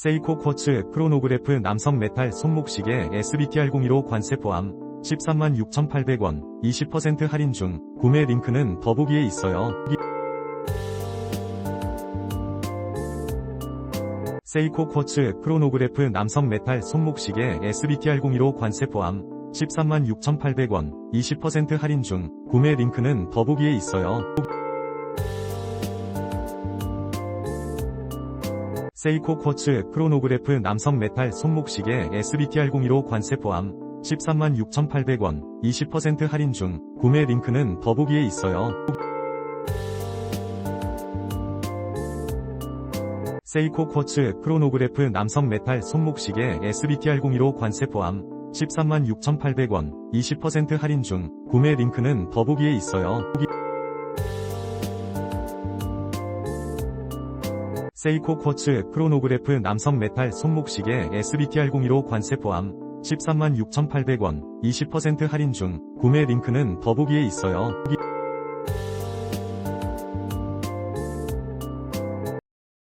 세이코 쿼츠 크로노그래프 남성 메탈 손목시계 SBTR02로 관세 포함 13만 6,800원 20% 할인 중 구매 링크는 더보기에 있어요. 세이코 쿼츠 크로노그래프 남성 메탈 손목시계 SBTR02로 관세 포함 13만 6,800원 20% 할인 중 구매 링크는 더보기에 있어요. 세이코 쿼츠 크로노그래프 남성 메탈 손목시계 SBTR02로 관세 포함 13만 6,800원 20% 할인 중 구매 링크는 더보기에 있어요. 세이코 쿼츠 크로노그래프 남성 메탈 손목시계 SBTR02로 관세 포함 13만 6,800원 20% 할인 중 구매 링크는 더보기에 있어요. 세이코 쿼츠 크로노그래프 남성 메탈 손목시계 SBTR02로 관세 포함 13만 6,800원 20% 할인 중 구매 링크는 더보기에 있어요.